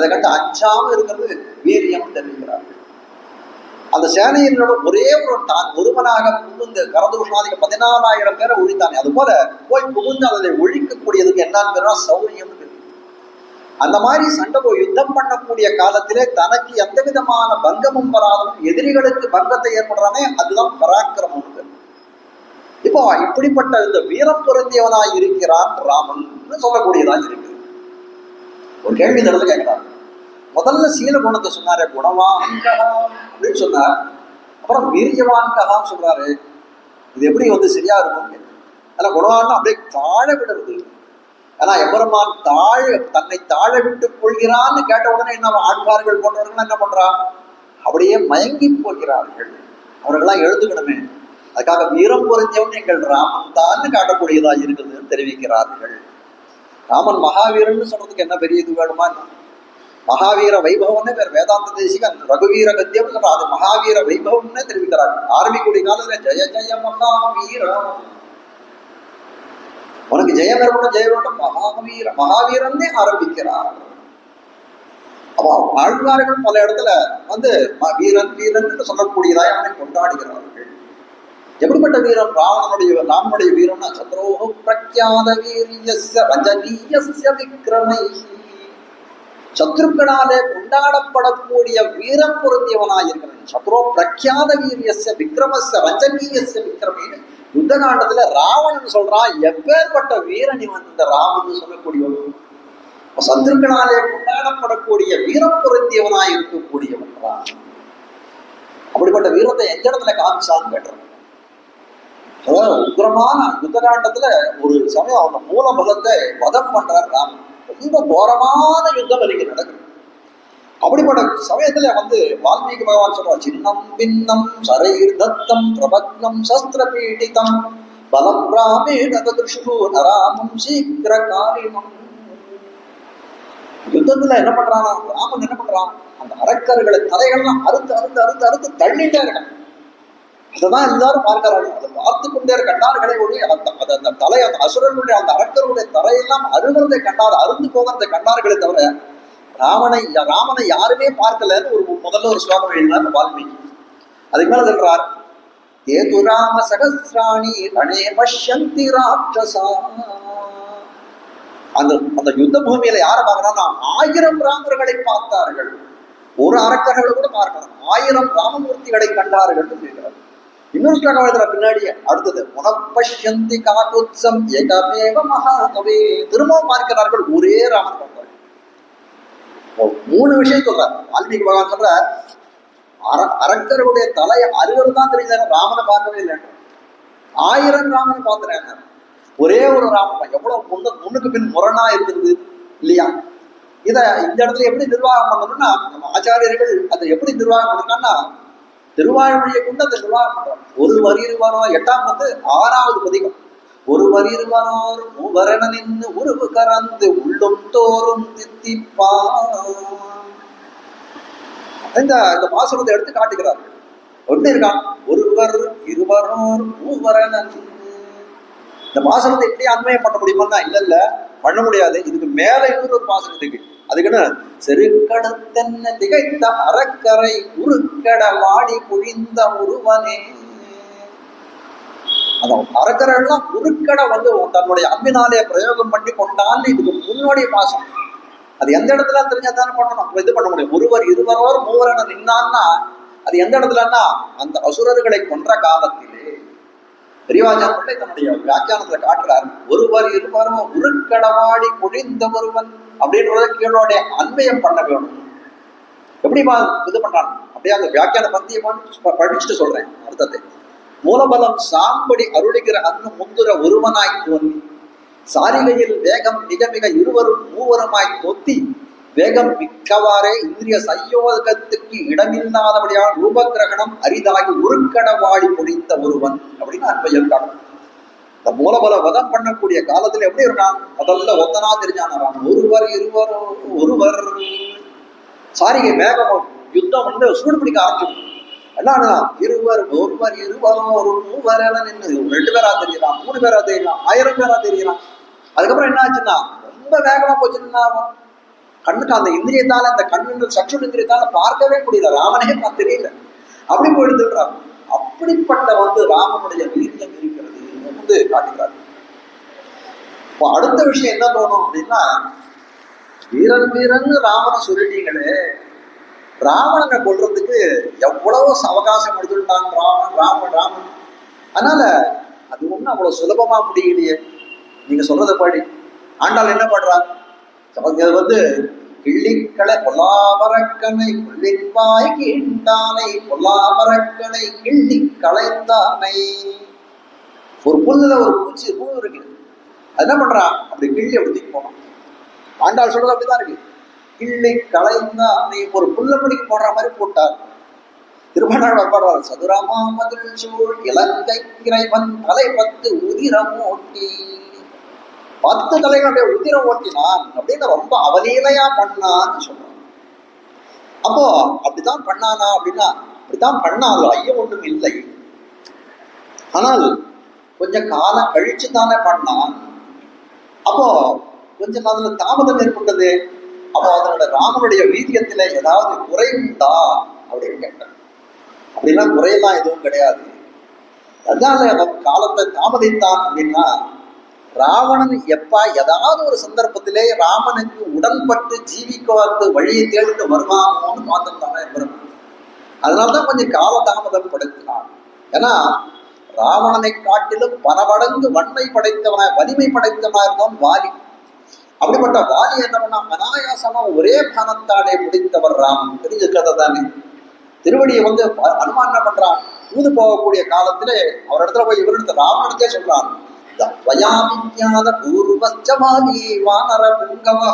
அதை கண்டு அஞ்சாம இருக்கிறது வீரியம் தெரிவிக்கிறார்கள். அந்த சேனையினோட ஒரே ஒரு தான் ஒருவனாக புகுந்து கரதூஷாதிக பதினாலாயிரம் பேரை ஒழித்தானே? அது போல போய் புகுந்து அதை ஒழிக்கக்கூடியதுக்கு என்னன்னு சௌரியம் அந்த மாதிரி சண்டை போய் யுத்தம் பண்ணக்கூடிய காலத்திலே தனக்கு எந்த விதமான பங்கமும் வராதும் எதிரிகளுக்கு பங்கத்தை ஏற்படுறானே அதுதான் பராக்கிரமம் இப்போ இப்படிப்பட்ட இந்த வீரம் பொருந்தியவனாய் இருக்கிறான் ராமன் சொல்லக்கூடியதாக இருக்கு ஒரு கேள்வி இந்த கேட்கிறான் முதல்ல சீல குணத்தை சொன்னாரு குணவான்கா அப்படின்னு சொன்னார். அப்புறம் வீரியவான்ககான்னு சொல்றாரு. இது எப்படி வந்து சரியா இருக்கும் ஆனா குணவான் அப்படியே தாழ விடுறது. ஆனா எம்பெருமான் தாழ தன்னை தாழ விட்டு கொள்கிறான்னு கேட்ட உடனே என்ன ஆழ்வார்கள் போன்றவர்கள் என்ன பண்றா? அப்படியே மயங்கி போகிறார்கள். அவர்கள்லாம் எழுதுக்கணுமே அதுக்காக வீரம் புரிஞ்சவன் எங்கள் ராமன் தான் காட்டக்கூடியதா இருக்குதுன்னு தெரிவிக்கிறார்கள். ராமன் மகாவீரன் சொல்றதுக்கு என்ன பெரிய இது வேணுமா? மகாவீர வைபவம்னு பேர் வேதாந்த தேசிகன் ரகுவீர கத்தியம் சொல்ற அது மகாவீர வைபவம்னு தெரிவிக்கிறார். ஆரம்பிக்கூடிய காலத்துல ஜெய ஜெய மகாவீரம் உனக்கு ஜெயம் இருக்கணும் ஜெயம் வேண்டும் மகாவீர மகாவீரன்னே ஆரம்பிக்கிறார். அப்போ ஆழ்வார்கள் பல இடத்துல வந்து வீரன் வீரன் என்று சொல்லக்கூடியதாய் அவனை கொண்டாடுகிறார்கள். எப்படிப்பட்ட வீரன்? ராவணனுடைய ராமனுடைய வீரம்னா சத்ரோக பிரக்யாத வீரியஸ்ய ரஜனீயஸ்ய விக்ரமை சத்ருக்களாலே கொண்டாடப்படக்கூடிய வீரம் பொருந்தியவனாய் இருக்கிறான் சத்ரோ பிரக்யாத வீரியச விக்ரமச ரஞ்சனீயச விக்ரமின்னு யுத்த காண்டத்துல ராவணன் சொல்றான் எப்பேற்பட்ட வீரன் இவன் இந்த ராமன் சொல்லக்கூடியவன்? அப்ப சத்ருக்களாலே கொண்டாடப்படக்கூடிய வீரம் பொருந்தியவனாய் இருக்கக்கூடியவன் தான் அப்படிப்பட்ட வீரத்தை எந்த இடத்துல காமிச்சான்னு கேட்டுறான் அதாவது உக்கிரமான யுத்தகாண்டத்துல ஒரு சமயம் அவங்க மூல பலத்தை வதம் பண்றார் ராமன். ரொம்ப கோரமான யுத்தம் அன்னைக்கு நடக்குது. அப்படிப்பட்ட சமயத்துல வந்து வால்மீகி பகவான் சொல்றார் சின்னம் பின்னம் சரைர் தத்தம் பிரபக்னம் சஸ்திர பீடிதம் பலம் ராமே நகதிருஷு நராமம் சீக்கிர காரியம் யுத்தத்துல என்ன பண்றான் ராமன் என்ன பண்றான்? அந்த அரக்கர்களை தலைகள்லாம் அறுத்து அறுத்து அறுத்து அறுத்து தள்ளிட்டே இருக்கான். அதுதான் எல்லாரும் பார்க்கிறார்கள் அதை பார்த்து கொண்டே கண்டார்களே ஒளி அந்த அந்த- அந்த தலை அந்த அசுரனுடைய அந்த அரக்கருடைய தலையெல்லாம் அருகிறதை கண்டார் அருந்து போகிறதை கண்டார்களே தவிர ராமனை ராமனை யாருமே பார்க்கலன்னு ஒரு முதல்ல ஒரு ஸ்லோகம் எழுதினார் வால்மீகி. அதுக்கு மேல சொல்றார் ஏது ராம சகசிராணி ரணே பஷ்யந்தி ராட்சசா. அந்த அந்த யுத்த பூமியில யாரை பார்க்கறான்னா ஆயிரம் ராமர்களை பார்த்தார்கள். ஒரு அரக்கர்களை கூட பார்க்கலாம் ஆயிரம் ராமமூர்த்திகளை கண்டார்கள் சொல்லியிருக்கிறார் இன்னொரு ஸ்லோகம் எழுதுற பின்னாடி அடுத்தது முனப்பஷ்யந்தி காட்டுத்சம் ஏகமேவ மகாகவி திரும்பவும் பார்க்கிறார்கள் ஒரே ராமன் மூணு விஷயம் சொல்றார். வால்மீகி பகவான் சொல்றார் அர அரக்கருடைய தலையை அறுவர் தான் தெரியுது ராமனை பார்க்கவே இல்லை ஆயிரம் ராமனை பார்த்துறாங்க ஒரே ஒரு ராமன் எவ்வளவு முன்ன முன்னுக்கு பின் முரணா இருக்குது இல்லையா? இத இந்த இடத்துல எப்படி நிர்வாகம் பண்ணணும்னா நம்ம ஆச்சாரியர்கள் அதை எப்படி நிர்வாகம் பண்ணணும்னா திருவாய்மொழியை கொண்டு அந்த நிர்வாகம் பண்றோம் ஒரு வரி இருவாரோர் எட்டாம் வந்து ஆறாவது பதிகம். ஒரு வரி இருவாரோர் மூவரண நின்று உருவு கறந்து உள்ளும் தோறும் தித்திப்பா இந்த இந்த பாசுரத்தை எடுத்து காட்டுகிறார். ஒன்று இருக்கான் ஒருவர் இருவரோர் மூவரணன் இந்த பாசனத்தை எப்படி அன்வயம் பண்ண முடியுமான்னா இல்ல இல்ல பண்ண முடியாது. இதுக்கு மேல இன்னொரு ஒரு இருக்கு அதுக்குன்னு செருக்கடத்தென்ன திகைத்த அறக்கரை உருக்கட வாடி பொழிந்த ஒருவனே. அதான் அறக்கரை எல்லாம் உருக்கட வந்து தன்னுடைய அம்பினாலே பிரயோகம் பண்ணி கொண்டான்னு இதுக்கு முன்னோடைய பாசம். அது எந்த இடத்துல தெரிஞ்சாதான பண்ணணும்? நம்ம இது பண்ண முடியும். ஒருவர் இருவரோர் மூவரென நின்னான்னா அது எந்த இடத்துலன்னா அந்த அசுரர்களை கொன்ற காலத்திலே. பெரியவாஜான் பிள்ளை தன்னுடைய வியாக்கியானத்துல காட்டுறார். ஒருவர் இருவரும் உருக்கடவாடி பொழிந்த ஒருவன். அப்படின்றத கீழோட அண்மையம் பண்ண வேணும். எப்படிமா இது பண்றான் அப்படியே அந்த வியாக்கியான பந்தியை படிச்சுட்டு சொல்றேன் அர்த்தத்தை. மூலபலம் சாம்படி அருளிகிற அன்னு முந்துர ஒருவனாய் தோன்றி சாரிகையில் வேகம் மிக மிக இருவரும் மூவருமாய் தொத்தி வேகம் மிக்கவாறே இந்திரிய சையோகத்துக்கு இடமில்லாதபடியால் ரூபகிரகணம் அரிதாகி உருக்கடவாடி பொழிந்த ஒருவன் அப்படின்னு அன்பையல் காணும் இந்த மூலபல வதம் பண்ணக்கூடிய காலத்துல எப்படி இருக்கான்? முதல்ல ஒத்தனா தெரிஞ்சானாராம் ஒருவர் இருவர் ஒருவர். சாரிகை வேகம் யுத்தம் வந்து சூடு பிடிக்க ஆரம்பிச்சு என்னன்னா இருவர் ஒருவர் இருவரும் ஒரு மூவர் என நின்று ரெண்டு பேரா தெரியலாம் மூணு பேரா தெரியலாம் ஆயிரம் பேரா தெரியலாம் அதுக்கப்புறம் என்ன ஆச்சுன்னா ரொம்ப வேகமா போச்சுன்னா கண்ணுக்கு அந்த இந்திரியத்தால அந்த கண்ணு சற்று இந்திரியத்தால பார்க்கவே முடியல. ராமனே பார்த்து தெரியல அப்படி போயிடுதுன்றார் அப்படிப்பட்ட வந்து ராமனுடைய வீரியம் இருக்கிறது வந்து காட்டுகிறார் இப்போ அடுத்த விஷயம் என்ன தோணும் அப்படின்னா வீரன் வீரன் ராமனை சொல்லிட்டீங்களே ராவணனை கொள்றதுக்கு எவ்வளவு அவகாசம் எடுத்துட்டான் ராமன் ராமன் ராமன். அதனால அது ஒன்றும் அவ்வளவு சுலபமா முடியலையே. நீங்க சொல்றத படி. ஆண்டாள் என்ன பண்றாங்க அது வந்து கிள்ளிக்களை பொல்லாமரக்கனை கொள்ளிப்பாய் கீண்டானை பொல்லாமரக்கனை கிள்ளி களைந்தானை. ஒரு புல்லுல ஒரு பூச்சி புழு இருக்கு அது என்ன பண்றா? அப்படி கிள்ளி அப்படி போனோம் போனான் ஆண்டாள் சொல்றது அப்படிதான் இருக்கு. கிள்ளி களைந்தானை ஒரு புல்ல பிடிக்கு போடுற மாதிரி போட்டார். திருமணம் பாடுறார் சதுரமாமதில் சூழ் இலங்கை இறைவன் தலை பத்து உதிரம் ஓட்டி. பத்து தலைகளுடைய உதிரம் ஓட்டினான் அப்படின்னு ரொம்ப அவலீலையா பண்ணான்னு சொல்றான். அப்போ அப்படிதான் பண்ணானா அப்படின்னா அப்படித்தான் பண்ணாலும் ஐயம் ஒன்றும் இல்லை ஆனால் கொஞ்சம் காலம் கழிச்சு தானே பண்ணான். அப்போ கொஞ்சம் அதுல தாமதம் ஏற்பட்டது. அப்போ அதனோட ராமனுடைய வீரியத்துல ஏதாவது குறைவுண்டா அப்படின்னு கேட்டான். அப்படிலாம் குறையெல்லாம் எதுவும் கிடையாது. அதனால அவன் காலத்தை தாமதித்தான் அப்படின்னா ராவணன் எப்ப ஏதாவது ஒரு சந்தர்ப்பத்திலே ராமனுக்கு உடன்பட்டு ஜீவிக்கவாத்து வழியை தேடிட்டு வருவானோன்னு பார்த்துருந்தானே பிரம்மன் அதனால்தான் கொஞ்சம் கால தாமதம் படுத்தினான் ஏன்னா ராவணனை காட்டிலும் பல மடங்கு வன்மை படைத்தவன வலிமை படைத்தவனா இருந்தவன் வாலி. அப்படிப்பட்ட வாலி என்ன பண்ணா அனாயாசமா ஒரே பணத்தாலே முடித்தவர் ராமன். தெரிஞ்ச கதை தானே. திருவடியை வந்து அனுமான் என்ன பண்றான்? தூது போகக்கூடிய காலத்திலே அவர் இடத்துல போய் இவரிடத்துல ராவணனுக்கே சொல்றான். வயாமித்யாத பூர்வச்சமாதி வானர புங்கவா.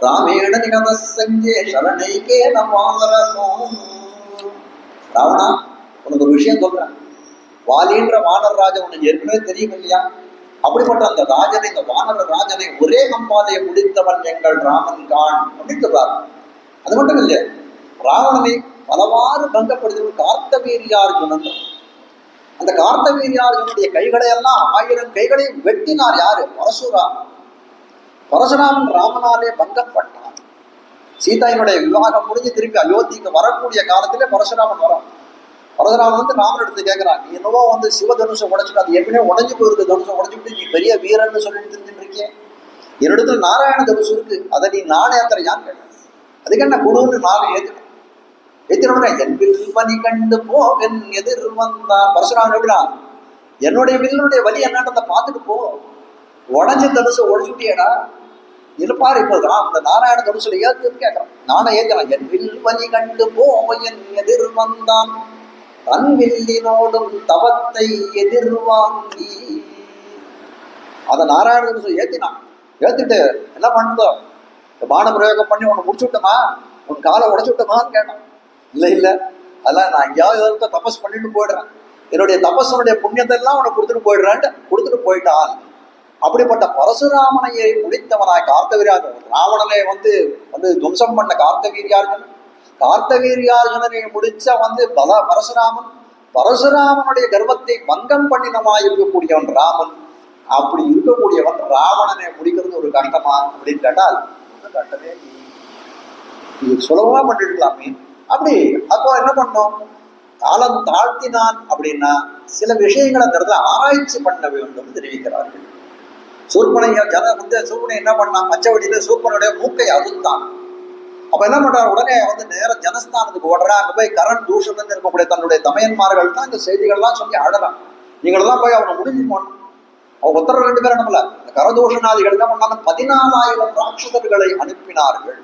ராமேண நிகம சங்கே சரணைக்கே ராவணா உனக்கு ஒரு விஷயம் சொல்றேன். வாலின்ற வானர் ராஜா உனக்கு ஏற்கனவே தெரியும் இல்லையா அப்படிப்பட்ட அந்த ராஜனை இந்த வானர ராஜனை ஒரே கம்பாதையை முடித்தவன் எங்கள் ராமன் கான் அப்படின்னு அது மட்டும் இல்லையா ராவணனை பலவாறு பங்கப்படுத்துவது கார்த்தவீரியார்ஜுனன் அந்த கார்த்தவீரியார்ஜுனுடைய கைகளை எல்லாம் ஆயிரம் கைகளையும் வெட்டினார் யாரு? பரசுராம். பரசுராமன் ராமனாலே பங்கப்பட்டான் சீதாயினுடைய விவாகம் முடிஞ்சு திருப்பி அயோத்திக்கு வரக்கூடிய காலத்திலே பரசுராமன் வரான். பரசுராமன் வந்து ராமன் எடுத்து கேட்கிறான் நீ என்னவோ வந்து சிவதனுஷம் உடைச்சிட்டு அது ஏற்கனவே உடஞ்சு போயிருக்கு. தனுஷம் உடஞ்சுட்டு நீ பெரிய வீரன்னு சொல்லிட்டு தெரிஞ்சுட்டு இருக்கேன் என்னிடத்துல நாராயண தனுஷம் இருக்கு. அதை நீ நானே ஏத்துறையான்னு கேட்டேன் அதுக்கு என்ன குழுன்னு நாலு ஏத்துட்டேன் ஏத்தினோட என் வில் பலி கண்டு போவன் எதிர் வந்தான் பரசுராமன் எப்படிதான் என்னுடைய வில்லுடைய வலி என்னன்றதை பார்த்துட்டு போ. உடஞ்ச தனுசு உடச்சுட்டியடா இருப்பார் இப்போ ராம் இந்த நாராயண தனுசுல ஏத்துன்னு கேட்கறான் நானே ஏத்துறேன். என் வில் வலி கண்டு போவன் எதிர் வந்தான் தன் வில்லினோடும் தவத்தை எதிர்வாங்கி. அதை நாராயணன் ஏத்தினான். ஏத்திட்டு என்ன பண்ணுதோ பான பிரயோகம் பண்ணி உன்னை முடிச்சு விட்டோமா? உன் காலை உடச்சு விட்டோமான்னு கேட்டான். இல்லை இல்லை. அதெல்லாம் நான் எங்கேயாவது ஏதாவது தபஸ் பண்ணிட்டு போயிடுறேன். என்னுடைய தபஸனுடைய புண்ணியத்தெல்லாம் உனக்கு கொடுத்துட்டு போயிடுறேன்ட்டு கொடுத்துட்டு போயிட்டான். அப்படிப்பட்ட பரசுராமனையை முடித்தவனாய் கார்த்தவீரியார்ஜுன் ராவணனை வந்து வந்து துவம்சம் பண்ண கார்த்தவீரியார்கள் கார்த்தவீரியார்ஜுனனை முடிச்ச வந்து பல பரசுராமன் பரசுராமனுடைய கர்வத்தை பங்கம் பண்ணினமா இருக்கக்கூடியவன் ராமன். அப்படி இருக்கக்கூடியவன் ராவணனை முடிக்கிறது ஒரு கஷ்டமா அப்படின்னு கேட்டால் ஒன்றும் இது சுலபமா பண்ணிருக்கலாமே. அப்படி அப்போ என்ன பண்ணோம்? காலம் தாழ்த்தினான் அப்படின்னா சில விஷயங்களை அந்த இடத்துல ஆராய்ச்சி பண்ண வேண்டும் தெரிவிக்கிறார்கள். சூர்பனைய ஜன வந்து சூர்பனை என்ன பண்ணான்? மச்சவடியில சூர்பனுடைய மூக்கை அறுத்தான். அப்ப என்ன பண்றாரு? உடனே வந்து நேர ஜனஸ்தானத்துக்கு ஓடுறா அங்க போய் கரண் தூஷணம் இருக்கக்கூடிய தன்னுடைய தமையன்மார்கள் தான் இந்த செய்திகள்லாம் சொல்லி அழறான் நீங்களெல்லாம் போய் அவனை முடிஞ்சு போனோம் அவங்க ஒருத்தர் ரெண்டு பேரும் நம்மள இந்த கரதூஷணாதிகள் என்ன பண்ணாங்க? பதினாலாயிரம் ராட்சசர்களை அனுப்பினார்கள்.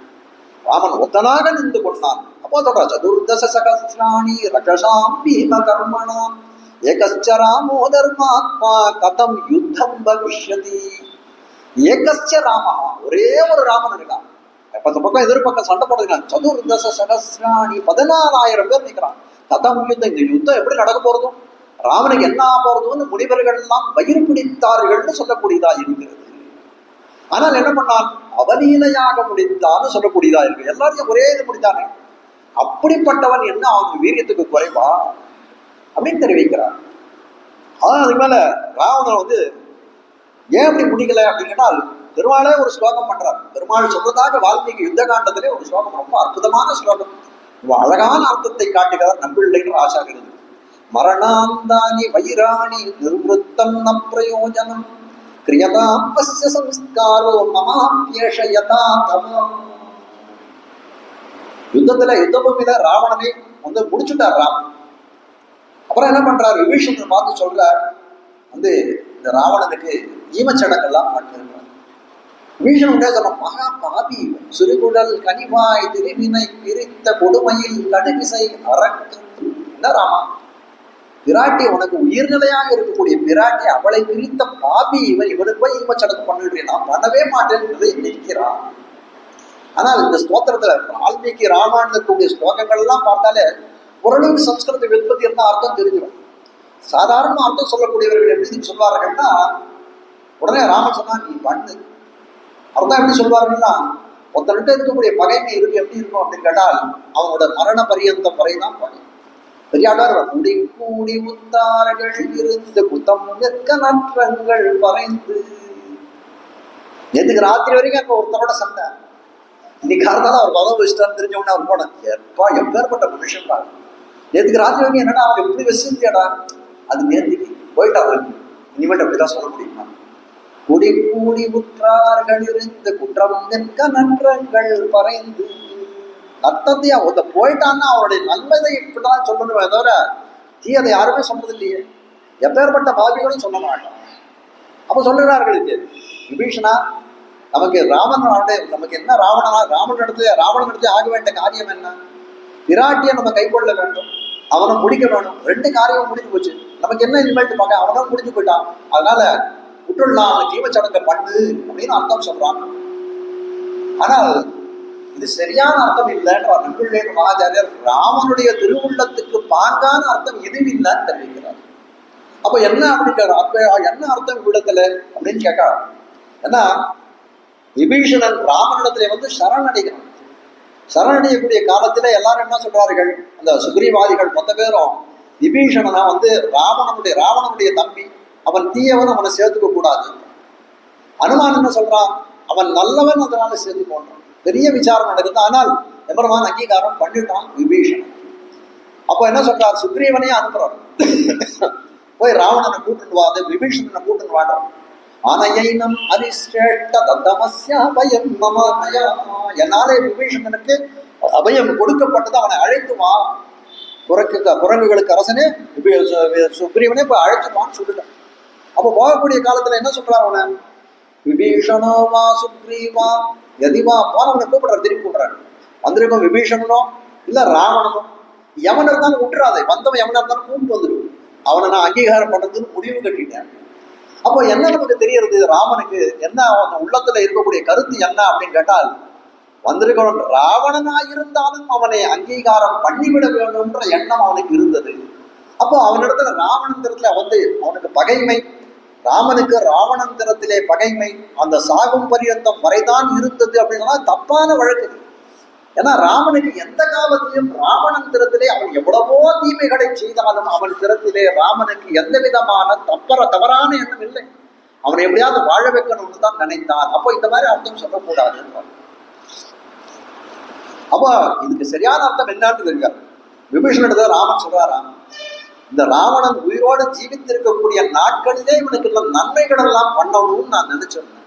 ராமன் ஒத்தனாக நின்று கொண்டான். அப்போ சொல்ற சதுர்தச சகசிராணி ரகசாம் பீம கர்மணாம் ஏகச்ச ராமோ தர்மாத்மா கதம் யுத்தம் பவிஷ்யதி. ஏகச்ச ராமா ஒரே ஒரு ராமன் இருக்கான். பத்து பக்கம் எதிர்பக்கம் சண்டை போடுறாங்க சதுர்தச சகசிராணி பதினாலாயிரம் பேர் நிற்கிறான் கதம் யுத்தம் இந்த யுத்தம் எப்படி நடக்க போறதும்? ராமனுக்கு என்ன ஆக முனிவர்கள் எல்லாம் வயிறு பிடித்தார்கள்னு சொல்லக்கூடியதா இருக்கிறது. ஆனால் என்ன பண்ணான் அவலீலையாக முடித்தான்னு சொல்லக்கூடியதா இருக்கு. எல்லாரையும் ஒரே இது முடித்தானே அப்படிப்பட்டவன் என்ன அவன் வீரியத்துக்கு குறைவா? அப்படின்னு தெரிவிக்கிறான் அதான் அதுக்கு மேல ராவணன் வந்து ஏன் அப்படி முடிக்கல அப்படின்னு கேட்டால் பெருமாளே ஒரு ஸ்லோகம் பண்றார். பெருமாள் சொல்றதாக வால்மீகி யுத்த காண்டத்திலே ஒரு ஸ்லோகம் ரொம்ப அற்புதமான ஸ்லோகம். அழகான அர்த்தத்தை காட்டுகிறார் நம்பிள்ளைன்ற ஆசாகிறது மரணாந்தானி வைராணி நிர்வத்தம் ந பிரயோஜனம். கிரியதாம் பஸ்ய சம்ஸ்காரோ மமாப்யேஷயதா தமம் யுத்தத்துல யுத்த பூமியில ராவணனை வந்து முடிச்சுட்டார் ராமன் அப்புறம் என்ன பண்றாரு? விபீஷணன் பார்த்து சொல்றார் வந்து இந்த ராவணனுக்கு ஈமச்சடங்கள்லாம் பண்ணிருக்கிறார் விபீஷணன் மகா பாபி சிறுகுடல் கனிவாய் திருவினை பிரித்த கொடுமையில் கடுமிசை அரக்கு ராமா? பிராட்டி உனக்கு உயிர்நிலையாக இருக்கக்கூடிய பிராட்டி அவளை பிரித்த பாபி இவன் இவனுக்கு போய் சடங்கு பண்ணிடுறேன் நான் பண்ணவே மாட்டேன் என்று நிற்கிறான் ஆனால் இந்த ஸ்தோத்திரத்துல வால்மீகி ராமாயணத்துடைய ஸ்லோகங்கள் எல்லாம் பார்த்தாலே ஓரளவுக்கு சம்ஸ்கிருத விற்பத்தி இருந்தால் அர்த்தம் தெரிஞ்சிடும். சாதாரண அர்த்தம் சொல்லக்கூடியவர்கள் எப்படி சொல்வார்கள்னா உடனே ராமன் சொன்னா நீ பண்ணு. அர்த்தம் எப்படி சொல்வாருன்னா ஒருத்தன்கிட்ட இருக்கக்கூடிய பகைமை இருக்கு எப்படி இருக்கும்? அப்படின்னு கேட்டால் அவனோட மரண பரியந்தம் வரை தான் பகை பெரியாடார் கூடி கூடி முத்தார்கள் இருந்து குத்தம் நிற்க நற்றங்கள் பறைந்து. நேற்றுக்கு ராத்திரி வரைக்கும் அங்கே ஒருத்தரோட சண்டை. இன்னைக்கு இருந்தாலும் அவர் மதம் வச்சுட்டான்னு தெரிஞ்ச உடனே அவர் போனேன் எப்பா எப்பேற்பட்ட மனுஷன் தான் நேற்றுக்கு ராத்திரி வரைக்கும் என்னடா அவன் எப்படி வச்சிருந்தியாடா அது நேற்றுக்கு போயிட்டா இனிமேட்டு அப்படிதான் சொல்ல முடியுமா? குடி கூடி உற்றார்கள் இருந்து குற்றம் நிற்க நன்றங்கள் பறைந்து. நத்தத்தையா ஒருத்தர் போயிட்டான்னா அவருடைய நன்மையை இப்படிதான் சொல்லணுமே தவிர தீயதை யாருமே சொன்னது இல்லையே எப்பேற்பட்ட பாபிகளும் சொல்ல மாட்டோம் அப்ப சொல்லுகிறார்கள் இது விபீஷணா நமக்கு ராமன் அவனுடைய நமக்கு என்ன ராவணனா ராமன் எடுத்து ராவணன் எடுத்து ஆக வேண்டிய காரியம் என்ன? பிராட்டியை நம்ம கைக்கொள்ள வேண்டும் அவனை முடிக்க வேணும் ரெண்டு காரியமும் முடிஞ்சு போச்சு. நமக்கு என்ன இனிமேட்டு பார்க்க? அவனும் முடிஞ்சு போயிட்டான். அதனால விட்டுடலாம் ஜீவ ஜீவச்சடங்கை பண்ணு அப்படின்னு அர்த்தம் சொல்றாங்க. ஆனால் இது சரியான அர்த்தம் இல்லைன்ற நம்பிள்ளேன் மகாச்சாரியர் ராமனுடைய திருவுள்ளத்துக்கு பாங்கான அர்த்தம் எதுவும் இல்லைன்னு தெரிவிக்கிறார். அப்ப என்ன அப்படிங்கிற அப்ப என்ன அர்த்தம் உள்ளத்துல அப்படின்னு கேட்கா ஏன்னா விபீஷணன் ராமனிடத்துல வந்து சரணடைகிறான் சரணடையக்கூடிய காலத்துல எல்லாரும் என்ன சொல்றார்கள்? அந்த சுக்ரீவாதிகள் மொத்த பேரும் விபீஷணனா வந்து ராவணனுடைய ராவணனுடைய தம்பி. அவன் தீயவன் அவனை சேர்த்துக்க கூடாது. அனுமான் என்ன சொல்றான்? அவன் நல்லவன் அதனால சேர்த்து போன்றான் பெரிய விசாரம் நடக்குது. ஆனால் எம்பெருமான் அங்கீகாரம் பண்ணிட்டான் விபீஷணன். அப்போ என்ன சொல்றார்? சுக்ரீவனையே அனுப்புறார். போய் ராவணனை கூட்டுட்டு வா விபீஷணனை கூட்டுட்டு வாடுறான் ஆனையைனம் அரிஷ்டேஷ்ட தத்தமஸ்ய அபயம் மம என்னாலே விபீஷணனுக்கு அபயம் கொடுக்கப்பட்டது. அவனை அழைத்துமா குரக்கு குரங்குகளுக்கு அரசனே சுக்ரீவனே போய் அழைத்துமான்னு சொல்லுங்க அப்போ போகக்கூடிய காலத்துல என்ன சொல்றான் அவனை? விபீஷணோமா சுக்ரீவா எதிவா போனவனை கூப்பிடுறாரு திருப்பி கூப்பிடுறாரு. வந்திருக்கும் விபீஷணனோ? இல்ல ராவணனோ? எவன் இருந்தாலும் விட்டுறாதே. வந்தவன் எவனா இருந்தாலும் கூப்பிட்டு வந்துடும் அவனை நான் அங்கீகாரம் பண்ணதுன்னு முடிவு கட்டிட்டேன். அப்போ என்ன நமக்கு தெரியறது? ராமனுக்கு என்ன அவன் உள்ளத்துல இருக்கக்கூடிய கருத்து என்ன அப்படின்னு கேட்டால் வந்திருக்கவன் ராவணனா இருந்தாலும் அவனை அங்கீகாரம் பண்ணிவிட வேண்டும்ன்ற எண்ணம் அவனுக்கு இருந்தது. அப்போ அவனிடத்துல ராவணந்திரத்துல வந்து அவனுக்கு பகைமை ராமனுக்கு ராவணந்திரத்திலே பகைமை அந்த சாகும் பரியந்தம் வரைதான் இருந்தது அப்படின்னா தப்பான வழக்கு. ஏன்னா ராமனுக்கு எந்த காலத்திலும் ராவணன் திறத்திலே அவன் எவ்வளவோ தீமைகளை செய்தாலும் அவன் திறத்திலே ராமனுக்கு எந்த விதமான தப்பற தவறான எண்ணம் இல்லை. அவனை எப்படியாவது வாழ வைக்கணும்னு தான் நினைத்தான் அப்போ இந்த மாதிரி அர்த்தம் சொல்லக்கூடாது. அப்போ இதுக்கு சரியான அர்த்தம் என்னன்னு தெரியாது. விபீஷணிடத்துல ராமன் சொல்றாராம். இந்த ராவணன் உயிரோடு ஜீவித்திருக்கக்கூடிய நாட்களிலே இவனுக்கு நன்மைகள் எல்லாம் பண்ணணும்னு நான் நினைச்சிருந்தேன்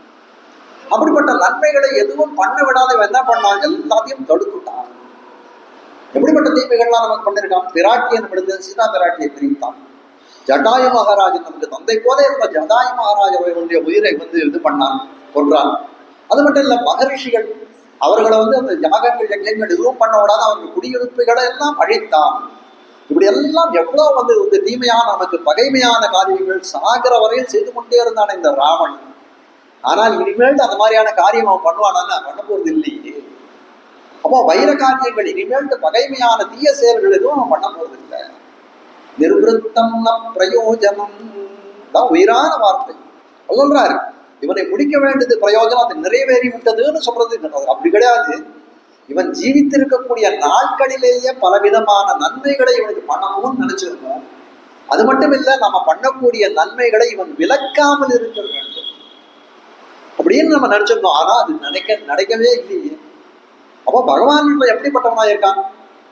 அப்படிப்பட்ட நன்மைகளை எதுவும் பண்ண விடாத என்ன பண்ணாங்க எல்லாத்தையும் தடுத்துட்டான். எப்படிப்பட்ட தீமைகள்லாம் நமக்கு பண்ணிருக்கான்? பிராட்டியை நம்ம சீதா பிராட்டியை பிரித்தான். ஜடாயு மகாராஜன் நமக்கு தந்தை போல இருந்த ஜடாயு மகாராஜனுடைய உயிரை வந்து இது பண்ணான் கொன்றான். அது மட்டும் இல்ல மகரிஷிகள் அவர்களை வந்து அந்த யாகங்கள் யஜ்யங்கள் எதுவும் பண்ண விடாத அவர்கள் குடியிருப்புகளை எல்லாம் அழித்தான். இப்படி எல்லாம் எவ்வளோ வந்து வந்து தீமையான நமக்கு பகைமையான காரியங்கள் சாகிற வரையில் செய்து கொண்டே இருந்தான் இந்த ராவணன். ஆனால் இனிமேல் அந்த மாதிரியான காரியம் அவன் பண்ணுவானா? பண்ண போறது இல்லையே. அப்போ வைர காரியங்கள் இனிமேல் பகைமையான தீய செயல்கள் எதுவும் அவன் பண்ண போறது இல்லை. நிர்வத்தம் பிரயோஜனம். தான் உயிரான வார்த்தை. சொல்றாரு இவனை முடிக்க வேண்டியது பிரயோஜனம் அது நிறைவேறி விட்டதுன்னு சொல்றது அப்படி கிடையாது. இவன் ஜீவித்திருக்கக்கூடிய நாட்களிலேயே பலவிதமான நன்மைகளை இவனுக்கு பண்ணணும்னு நினைச்சிருக்கோம். அது மட்டும் இல்ல நம்ம பண்ணக்கூடிய நன்மைகளை இவன் விலக்காமல் இருக்க வேண்டும் அப்படின்னு நம்ம நினைச்சிருந்தோம். ஆனா அது நினைக்க நடக்கவே இல்லையே. அப்போ பகவான் எப்படிப்பட்டவனா இருக்கான்?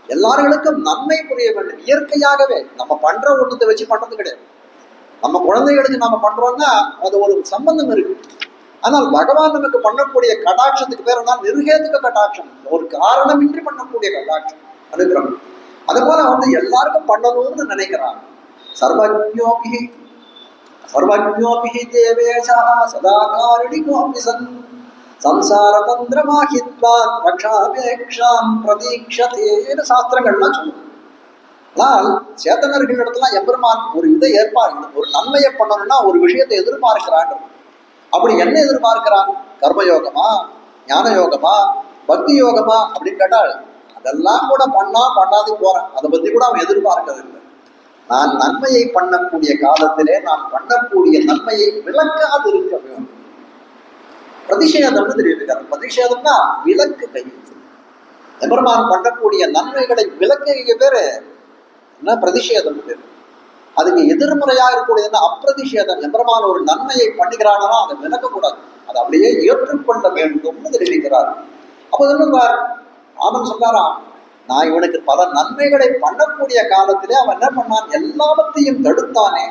எல்லார்களுக்கும் நன்மை புரிய வேண்டும். இயற்கையாகவே நம்ம பண்ற ஒன்றத்தை வச்சு பண்றது கிடையாது. நம்ம குழந்தைகளுக்கு நம்ம பண்றோம்னா அது ஒரு சம்பந்தம் இருக்கு. ஆனால் பகவான் நமக்கு பண்ணக்கூடிய கடாட்சத்துக்கு பேர் என்ன நிருகேதுக கடாட்சம். ஒரு காரணமின்றி பண்ணக்கூடிய கடாட்சம். அனுகிரகம். அது போல வந்து எல்லாருக்கும் பண்ணணும்னு நினைக்கிறான் சர்வஜோபி சர்வஜோபி தேவேஷா சதாகாரிணிகோபி சன். சம்சார தந்திரமாகித்வான் ரக்ஷாபேக்ஷாம் பிரதீட்சதேன்னு சாஸ்திரங்கள்லாம் சொல்லுவோம் ஆனால் சேத்தனர்கள் இடத்துல எம்பெருமான் ஒரு இதை ஏற்பாடு ஒரு நன்மையை பண்ணணும்னா ஒரு விஷயத்தை எதிர்பார்க்கிறான் அப்படி என்ன எதிர்பார்க்கிறான்? கர்மயோகமா? ஞான யோகமா பக்தி யோகமா அப்படின்னு கேட்டால் அதெல்லாம் கூட பண்ணா பண்ணாது போறேன். அதை பத்தி கூட அவன் எதிர்பார்க்கிறது இல்லை நான் நன்மையை பண்ணக்கூடிய காலத்திலே நான் பண்ணக்கூடிய நன்மையை விளக்காது இருக்க வேண்டும் பிரதிஷேதம்னு தெரிவிக்கிறார் பிரதிஷேதம்னா விளக்கு கை. எம்பெருமான் பண்ணக்கூடிய நன்மைகளை விளக்கு பேரு என்ன? பிரதிஷேதம் தெரியும் அதுக்கு எதிர்மறையா இருக்கக்கூடியதுன்னா அப்பிரதிஷேதம் எம்பெருமான் ஒரு நன்மையை பண்ணுகிறானா அதை விளக்கக்கூடாது. அதை அப்படியே ஏற்றுக்கொள்ள வேண்டும்னு தெரிவிக்கிறார். அப்போ சொல்லுவார் ராமன் சொல்றாராம் நான் இவனுக்கு பல நன்மைகளை பண்ணக்கூடிய காலத்திலே அவன் என்ன பண்ணான்? எல்லாவற்றையும் தடுத்தானே.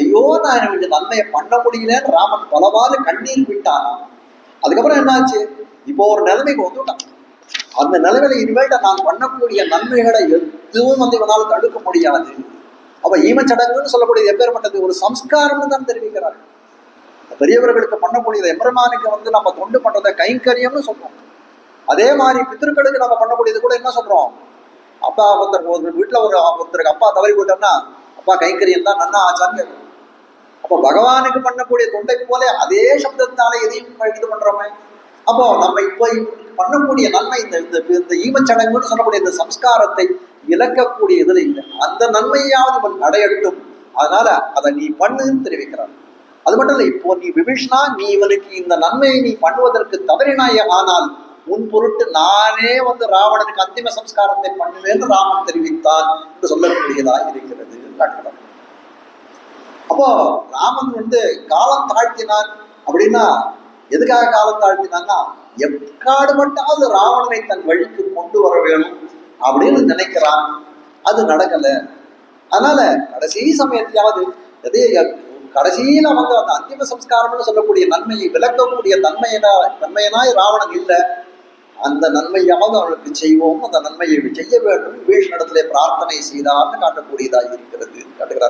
ஐயோ நான் இவனுக்கு நன்மையை பண்ண முடியலன்னு ராமன் பலவாறு கண்ணீர் விட்டானாம். அதுக்கப்புறம் என்னாச்சு? இப்போ ஒரு நிலைமைக்கு வந்துட்டான். அந்த நிலைமையில இனிமேல் நான் பண்ணக்கூடிய நன்மைகளை எதுவும் வந்து இவனால் தடுக்க முடியாது. அவ ஈமச்சடங்குன்னு சொல்லக்கூடிய எப்பேற்பட்டது ஒரு சம்ஸ்காரம்னு தான் தெரிவிக்கிறார்கள். பெரியவர்களுக்கு பண்ணக்கூடியது எம்பெருமானுக்கு வந்து நம்ம தொண்டு பண்றதை கைங்கரியம்னு சொல்றோம். அதே மாதிரி பித்திருக்களுக்கு நம்ம பண்ணக்கூடியது கூட என்ன சொல்றோம்? அப்பா ஒருத்தர் ஒரு வீட்டுல ஒரு ஒருத்தருக்கு அப்பா தவறி போயிட்டோம்னா அப்பா கைங்கரியம் தான் நன்னா ஆச்சான்னு கேட்கணும் அப்போ பகவானுக்கு பண்ணக்கூடிய தொண்டை போல அதே சப்தத்தால எதையும் இது பண்றோமே? அப்போ நம்ம இப்போ பண்ணக்கூடிய நன்மை இந்த இந்த இந்த ஈமச்சடங்குன்னு சொல்லக்கூடிய இந்த சம்ஸ்காரத்தை இழக்கக்கூடிய இதில் இல்லை. அந்த நன்மையாவது இவன் அடையட்டும். அதனால அதை நீ பண்ணுன்னு தெரிவிக்கிறான். அது மட்டும் இல்லை இப்போ நீ விபீஷ்ணா நீ இவனுக்கு இந்த நன்மையை நீ பண்ணுவதற்கு தவறினாய ஆனால் உன் பொருட்டு நானே வந்து ராவணனுக்கு அந்திம சம்ஸ்காரத்தை பண்ணுவேன் ராமன் தெரிவித்தான் என்று சொல்லக்கூடியதாக இருக்கிறது காட்டுகிறார். அப்போ ராமன் வந்து காலம் தாழ்த்தினான் அப்படின்னா எதுக்காக காலம் தாழ்த்தினான்னா எக்காடு மட்டும் ராவணனை தன் வழிக்கு கொண்டு வர வேணும். அப்படின்னு நினைக்கிறான். அது நடக்கல. அதனால கடைசி சமயத்திலாவது எதே கடைசியில வந்து அந்த அந்திம சம்ஸ்காரம்னு சொல்லக்கூடிய நன்மையை விளக்கக்கூடிய தன்மையனா தன்மையனாய் ராவணன் இல்லை. அந்த நன்மையாவது அவனுக்கு செய்வோம். அந்த நன்மையை செய்ய வேண்டும். வீழ்ச்சி பிரார்த்தனை செய்தார்னு காட்டக்கூடியதாக இருக்கிறது. காட்டுகிறார்.